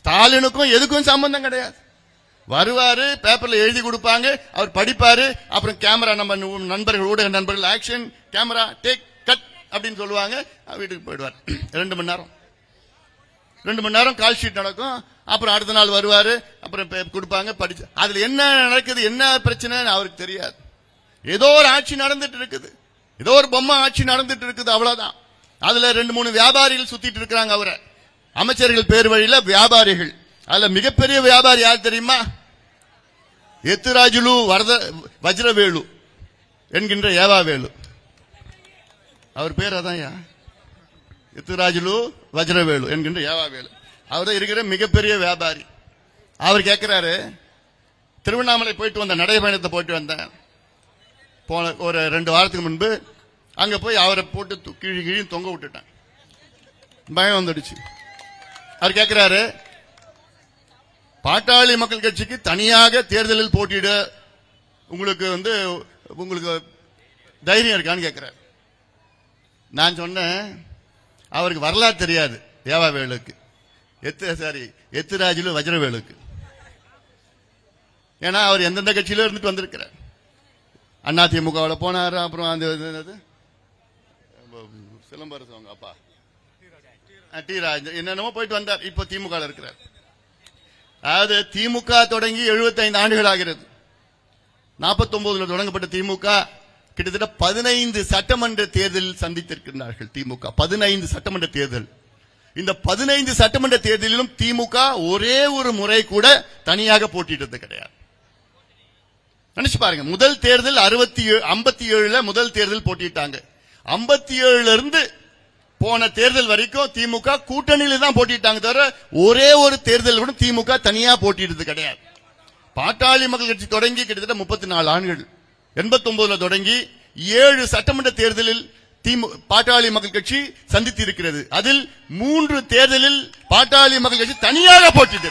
ஸ்டாலினுக்கும் எதுக்கும் சம்பந்தம் கிடையாது. வருவாரு பேப்பர்ல எழுதி கொடுப்பாங்க அவர் படிப்பாரு அப்புறம் கேமரா நம்ம நண்பர்கள் ஊடக நண்பர்கள் ஆக்ஷன் கேமரா டேக் கட் அப்படின்னு சொல்லுவாங்க. அவர் வீட்டுக்கு போயிடுவார். ரெண்டு மணி நேரம். ரெண்டு மணி நேரம் கால் ஷீட் நடக்கும். அப்புறம் அடுத்த நாள் வருவாரு அப்புறம் கொடுப்பாங்க படிச்சு அதுல என்ன நடக்குது என்ன பிரச்சனைன்னு அவருக்கு தெரியாது. ஏதோ ஒரு ஆட்சி நடந்துட்டு இருக்குது. ஏதோ ஒரு பொம்மை ஆட்சி நடந்துட்டு இருக்குது அவ்வளவுதான். அதுல ரெண்டு மூணு வியாபாரிகள் சுத்திட்டு இருக்கிறாங்க அவரை. அமைச்சர்கள் பேர் வழியில வியாபாரிகள். அதுல மிகப்பெரிய வியாபாரி யார் தெரியுமா? எத்துராஜுலு வரத வஜ்ரவேலு என்கின்ற ஏவாவேலு அவர் பேர் அதான்யா எத்துராஜுலு வஜ்ரவேலு என்கின்ற ஏவாவேலு அவர் இருக்கிற மிகப்பெரிய வியாபாரி. அவர் கேட்கிறாரு திருவண்ணாமலை போயிட்டு வந்த நடைபயணத்தை போயிட்டு வந்தேன். போன ஒரு ரெண்டு வாரத்துக்கு முன்பு அங்க போய் அவரை போட்டு து- கிழி கிழி தொங்க விட்டுட்டேன். பயம் வந்துடுச்சு. அவர் கேட்கிறாரு பாட்டாளி மக்கள் கட்சிக்கு தனியாக தேர்தலில் போட்டியிட உங்களுக்கு வந்து உங்களுக்கு தைரியம் இருக்கான்னு கேட்கிறார் நான் சொன்னேன் அவருக்கு வரலாறு தெரியாது தேவாவேலுக்கு. எத்து சாரி எத்துராஜிலும் வஜ்ரவேலுக்கு. ஏன்னா அவர் எந்தெந்த கட்சியில இருந்துட்டு வந்திருக்கிறார். அண்ணா திமுகவில் போனாரு அப்புறம் அந்த இது என்னது? சிலம்பரசு அவங்க அப்பா. டி ராஜ் என்னென்னமோ போயிட்டு வந்தார். இப்போ திமுக இருக்கிறார். அதாவது திமுக தொடங்கி 75 ஆண்டுகள் ஆகிறது. 49 தொடங்கப்பட்ட திமுக கிட்டத்தட்ட பதினைந்து சட்டமன்ற தேர்தலில் சந்தித்திருக்கிறார்கள் திமுக. பதினைந்து சட்டமன்ற தேர்தல். இந்த பதினைந்து சட்டமன்ற தேர்தலிலும் திமுக ஒரே ஒரு முறை கூட தனியாக போட்டியிட்டது கிடையாது. நினைச்சு பாருங்க முதல் தேர்தல் அறுபத்தி ஏழு ஐம்பத்தி ஏழுல முதல் தேர்தல் போட்டிட்டாங்க ஐம்பத்தி ஏழுல இருந்து போன தேர்தல் வரைக்கும் திமுக கூட்டணியில தான் போட்டிட்டாங்க தவிர ஒரே ஒரு தேர்தல் கூட திமுக தனியா போட்டியிட்டது கிடையாது. பாட்டாளி மக்கள் கட்சி தொடங்கி கிட்டத்தட்ட முப்பத்தி நாலு ஆண்டுகள். எண்பத்தி ஒன்பதுல தொடங்கி ஏழு சட்டமன்ற தேர்தலில் திமு பாட்டாளி மக்கள் கட்சி சந்தித்து இருக்கிறது அதில் மூன்று தேர்தலில் பாட்டாளி மக்கள் கட்சி தனியாக போட்டிட்டு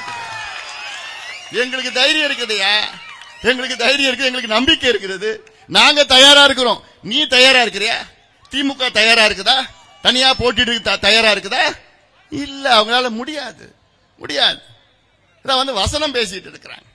எங்களுக்கு தைரியம் இருக்குதுயா? எங்களுக்கு தைரியம் இருக்கு எங்களுக்கு நம்பிக்கை இருக்கிறது. நாங்க தயாரா இருக்கிறோம். நீ தயாரா இருக்கிறியா? திமுக தயாரா இருக்குதா? தனியா போட்டிட்டு தயாரா இருக்குதா? இல்ல அவங்களால முடியாது. முடியாது. இதான் வந்து வசனம் பேசிட்டு இருக்கிறாங்க.